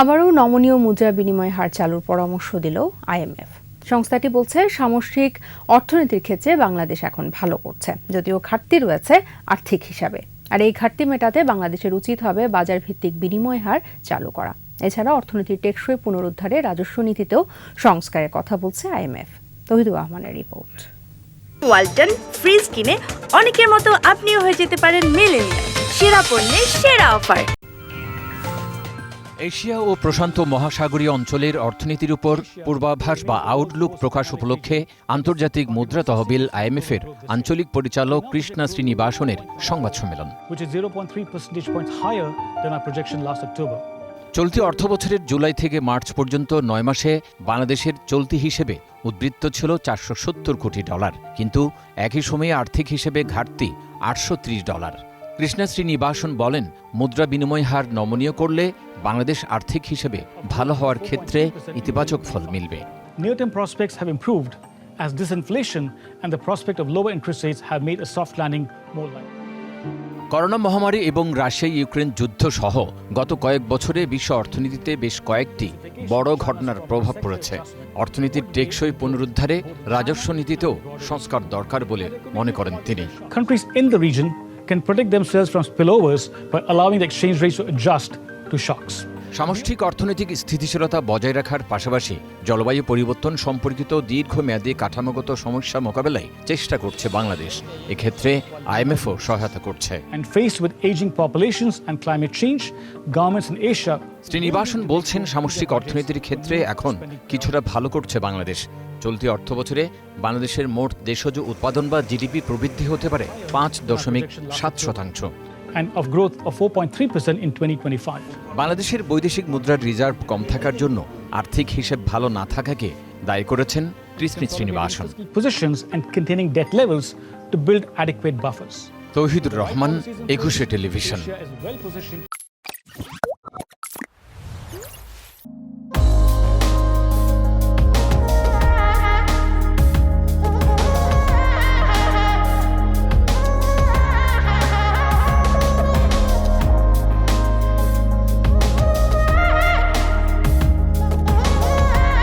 আবারও নমনীয় মুদ্রা বিনিময় হার চালুর পরামর্শ দিল আইএমএফ। সংস্থাটি বলছে, সামষ্টিক অর্থনীতির ক্ষেত্রে বাংলাদেশ এখন ভালো করছে, যদিও ঘাটতি রয়েছে আর্থিক হিসাবে। আর এই ঘাটতি মেটাতে বাংলাদেশের উচিত হবে বাজার ভিত্তিক বিনিময় হার চালু করা। এছাড়া অর্থনীতির টেকসই পুনরুদ্ধারে রাজস্ব নীতিতেও সংস্কারের কথা বলছে আইএমএফ। তহিদুর রহমানের রিপোর্ট। ওয়ালটন ফ্রিজ কিনে অনেকের মতো আপনিও হয়ে যেতে পারেন মেলেনিয়া সেরা পণ্যের সেরা অফার। এশিয়া ও প্রশান্ত মহাসাগরীয় অঞ্চলের অর্থনীতির উপর পূর্বাভাস বা আউটলুক প্রকাশ উপলক্ষে আন্তর্জাতিক মুদ্রা তহবিল আইএমএফের আঞ্চলিক পরিচালক কৃষ্ণা শ্রীনিবাসনের সংবাদ সম্মেলন which is 0.3 percentage points higher than our projection last October. চলতি অর্থবছরের জুলাই থেকে মার্চ পর্যন্ত নয় মাসে বাংলাদেশের চলতি হিসেবে উদ্বৃত্ত ছিল চারশো সত্তর কোটি ডলার কিন্তু একই সময়ে আর্থিক হিসেবে ঘাটতি আটশো ত্রিশ ডলার কৃষ্ণা শ্রীনিবাসন বলেন মুদ্রা বিনিময় হার নমনীয় করলে বাংলাদেশ আর্থিক হিসেবে ভালো হওয়ার ক্ষেত্রে ইতিবাচক ফল মিলবে। Near-term prospects have improved as disinflation and the prospect of lower interest rates have made a soft landing more likely. Corona মহামারী এবং রাশিয়া ইউক্রেন যুদ্ধ সহ গত কয়েক বছরে বিশ্ব অর্থনীতিতে বেশ কয়েকটি বড় ঘটনার প্রভাব পড়েছে। অর্থনীতির টেকসই পুনরুদ্ধারে রাজস্ব নীতিতেও সংস্কার দরকার বলে মনে করেন তিনি। can protect themselves from spillovers by allowing the exchange rates to adjust to shocks. সামষ্টিক অর্থনৈতিক স্থিতিশীলতা বজায় রাখার পাশাপাশি জলবায়ু পরিবর্তন সম্পর্কিত দীর্ঘমেয়াদী কাঠামোগত সমস্যা মোকাবেলায় চেষ্টা করছে বাংলাদেশ। এক্ষেত্রে আইএমএফ ও সহায়তা করছে। শ্রীনিবাসন বলছেন সামষ্টিক অর্থনীতির ক্ষেত্রে এখন কিছুটা ভালো করছে বাংলাদেশ। চলতি অর্থবছরে বাংলাদেশের মোট দেশজ উৎপাদন বা জিডিপি প্রবৃদ্ধি হতে পারে পাঁচ দশমিক সাত শতাংশ and of growth of 4.3% in 2025. বাংলাদেশের বৈদেশিক মুদ্রার রিজার্ভ কম থাকার জন্য আর্থিক হিসেব ভালো না থাকাকে দায়ী করেছেন কৃষ্ণ শ্রীনিবাসন. তৌহিদুর রহমান একুশে টেলিভিশন